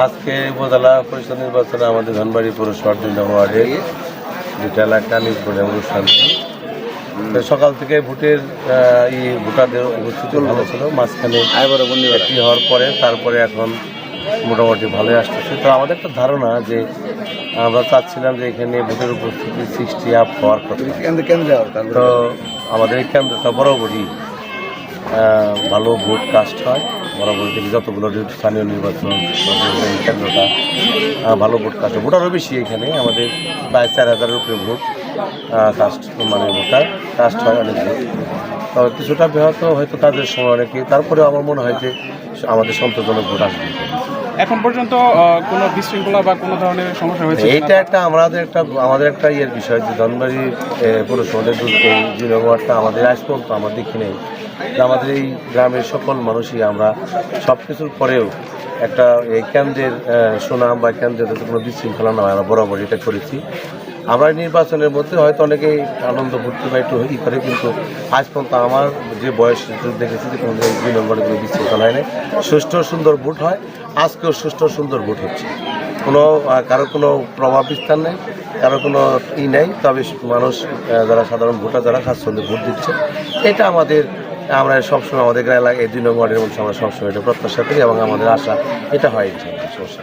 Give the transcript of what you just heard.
আজকে উপজেলা পরিষদ নির্বাচনে আমাদের ধনবাড়ি পৌরসভার দুই নম্বর দুটা এলাকা নির্বাচনের অনুষ্ঠান সকাল থেকে ভোটের ই ভোটারদের উপস্থিতি ভালো ছিল। মাঝখানে একটি হওয়ার পরে, তারপরে এখন মোটামুটি ভালোই আসতেছে। তো আমাদের একটা ধারণা যে আমরা চাচ্ছিলাম যে এখানে ভোটের উপস্থিতি সিক্সটি আপ হওয়ার কথা। তো আমাদের এই কেন্দ্রটা বরাবরই ভালো ভোট কাস্ট হয়। বরাবর থেকে যতগুলো স্থানীয় নির্বাচন কেন্দ্রটা ভালো ভোট কাটে। ভোটারও বেশি এখানে, আমাদের প্রায় চার হাজারের উপরে ভোট কাস্ট মানে ভোটার, কাস্ট হয় অনেক ভোট। তো কিছুটা ব্যাহত হয়তো তাদের সময় অনেকে তারপরে আমার মনে হয় যে আমাদের সন্তোষজনক ভোট আসবে। এখন পর্যন্ত কোনো বিশৃঙ্খলা বা কোনো ধরনের সমস্যা হয়েছে এটা একটা আমাদের একটা আমাদের একটা ইয়ের বিষয় যে ধনবাড়ি পৌরসভাদের যে ব্যবহারটা আমাদের আজ পর্যন্ত আমার দেখি নেই। আমাদের এই গ্রামের সকল মানুষই আমরা সব কিছুর পরেও একটা, এই কেন্দ্রের সুনাম বা কেন্দ্রের কোনো বিশৃঙ্খলা নয়, আমরা বরাবর এটা করেছি। আমরা নির্বাচনের মধ্যে হয়তো অনেকেই আনন্দ ভর্তি বা একটু ই করে, কিন্তু আজ পর্যন্ত আমার যে বয়স দেখেছি যে কোনো দুই নম্বরে কোনো বিশৃঙ্খলা হয় না সুষ্ঠু সুন্দর ভোট হয়। আজকেও সুষ্ঠু সুন্দর ভোট হচ্ছে। কোনো কারও কোনো প্রভাব বিস্তার নেই কারও কোনো ই নেই। তবে মানুষ যারা সাধারণ ভোটার, যারা স্বাচ্ছন্দ্যে ভোট দিচ্ছে, এটা আমাদের, আমরা সবসময় আমাদের এলাকায় এই দুই নম্বরের মধ্যে আমরা সবসময় এটা প্রত্যাশা করি এবং আমাদের আশা, এটা হয় সমস্যা।